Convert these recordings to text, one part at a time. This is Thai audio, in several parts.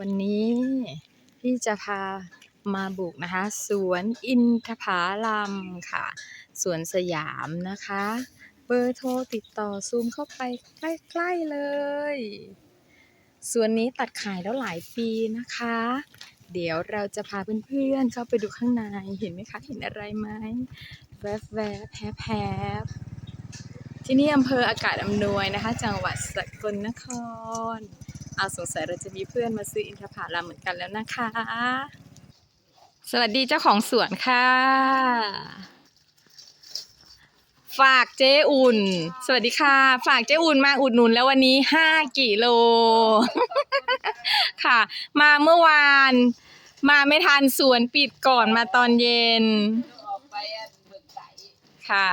วันนี้พี่จะพามาบุกนะคะ สวนอินทผาลัมค่ะ สวนสยามนะคะ เบอร์โทรติดต่อซูมเข้าไปใกล้ๆเลย สวนนี้ตัดขายแล้วหลายปีนะคะ เดี๋ยวเราจะพาเพื่อนๆเข้าไปดูข้างในเห็นไหมคะ เห็นอะไรไหมแวบๆแแผลบๆที่นี่อำเภออากาศอำนวยนะคะ จังหวัดสกลนคร เอาสงสัยเราจะมีเพื่อนมาซื้ออินทผลัมเหมือนกันแล้วนะคะ สวัสดีเจ้าของสวนค่ะ ฝากเจ๊อุ่น สวัสดีค่ะ ฝากเจ๊อุ่นมาอุดหนุนแล้ววันนี้ห้ากิโล ค่ะ มาเมื่อวาน มาไม่ทันสวนปิดก่อนมาตอนเย็น ออกไปอะเบิกไก่ ค่ะ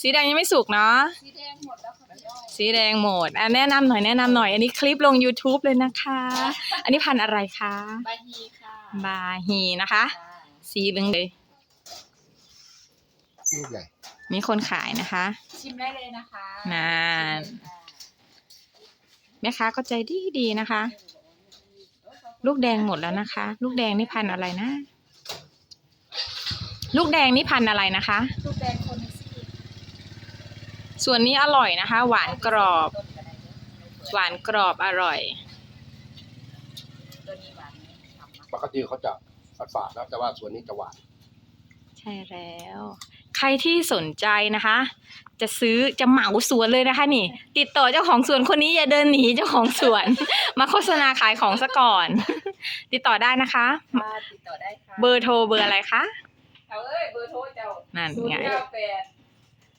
สีแดงยังไม่สุกเนาะ สีแดงหมดแล้วค่ะพี่อ้อยสีแดงหมดอะแนะนำหน่อยแนะนำหน่อย อันนี้คลิปลง YouTube เลยนะคะ อันนี้พันธุ์อะไรคะ บาฮีค่ะบาฮีนะคะ สีเหลืองเลย ลูกใหญ่มีคนขายนะคะ ชิมได้เลยนะคะนาน แม่ค้าก็ใจดีดีๆนะคะ ลูกแดงหมดแล้วนะคะ ลูกแดงนี่พันธุ์อะไรนะ ลูกแดงนี่พันธุ์อะไรนะคะ ลูกแดงคนนี้สิ ส่วนนี้อร่อยนะคะ หวานกรอบ หวานกรอบอร่อยตัวนี้หวานไหมทำมาปกติเขาจะฝาดๆนะแต่ว่าส่วนนี้จะหวาน ใช่แล้ว ใครที่สนใจนะคะ จะซื้อจะเหมาสวนเลยนะคะนี่ ติดต่อเจ้าของสวนคนนี้อย่าเดินหนีเจ้าของสวน มาโฆษณาขายของซะก่อน ติดต่อได้นะคะค่ะติดต่อได้ค่ะเบอร์โทรเบอร์อะไรคะ เอาเอ้ยเบอร์โทรเจ้านั่นศูนไงย์เก้าแปด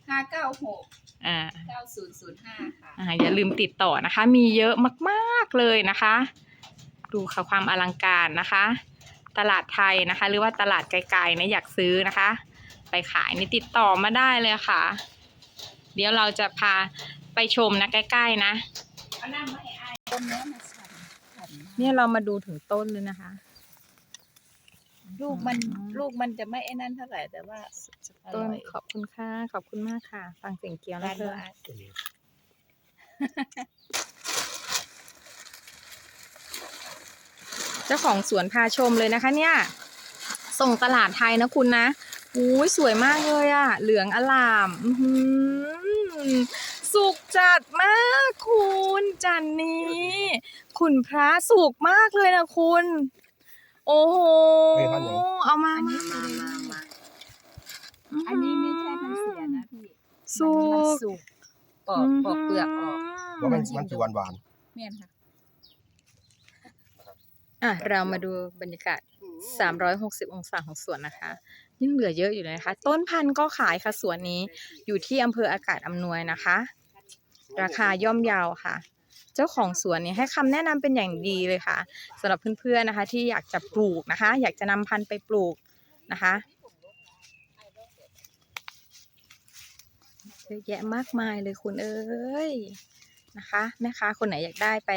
ห้าเก้าหก อ่าเก้าศูนย์ศูนย์ห้าค่ะอ่าอย่าลืมติดต่อนะคะ มีเยอะมากๆเลยนะคะ ดูค่ะความอลังการนะคะ ตลาดไทยนะคะ หรือว่าตลาดไกลๆนะอยากซื้อนะคะ ไปขายนี่ติดต่อมาได้เลยค่ะ เดี๋ยวเราจะพาไปชมนะใกล้ๆนะ เอาน้ำมาให้อายต้นเนี้ยมันสั่นสั่นมาก เนี่ยเรามาดูถึงต้นเลยนะคะ ลูกมันอืมลูกมันจะไม่ไอ้นั่นเท่าไหร่แต่ว่าอต้นร่อยขอบคุณค่ะ ขอบคุณมากค่ะ ฟังเสียงเกียวนะร้านเธอว่าตัวนี้เจ้าของสวนพาชมเลยนะคะ เนี่ย ส่งตลาดไทยนะคุณนะอุ้ยสวยมากเลยอะเหลืองอลามอื้อหือสุกจัดมากคุณจันนี้ คุณพระสุกมากเลยนะคุณ โอ้โหเอามาอันมานี้มามามามาอันนี้ไม่ใช่มันเสียนะพี่สุมันกสุกปอกปอกเปลือกออก ว่ามันชิมมันดูจะหวานหวานเมียนค่ะอะเรามาดูบรรยากาศ 360 องศาของสวนนะคะ ยังเหลือเยอะอยู่เลยนะคะ ต้นพันธุ์ก็ขายค่ะสวนนี้ อยู่ที่อำเภออากาศอำนวยนะคะ ราคาย่อมเยาวค่ะ เจ้าของสวนเนี่ยให้คำแนะนำเป็นอย่างดีเลยค่ะสำหรับเพื่อนๆนะคะ ที่อยากจะปลูกนะคะ อยากจะนำพันธุ์ไปปลูกนะคะเยอะแยะมากมายเลยคุณเอ้ยนะคะแม่ค้าคนไหนอยากได้ไป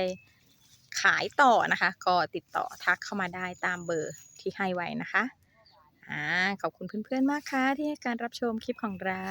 ขายต่อนะคะ ก็ติดต่อทักเข้ามาได้ตามเบอร์ที่ให้ไว้นะคะอ่าขอบคุณเพื่อนๆมากค่ะที่ให้การรับชมคลิปของเรา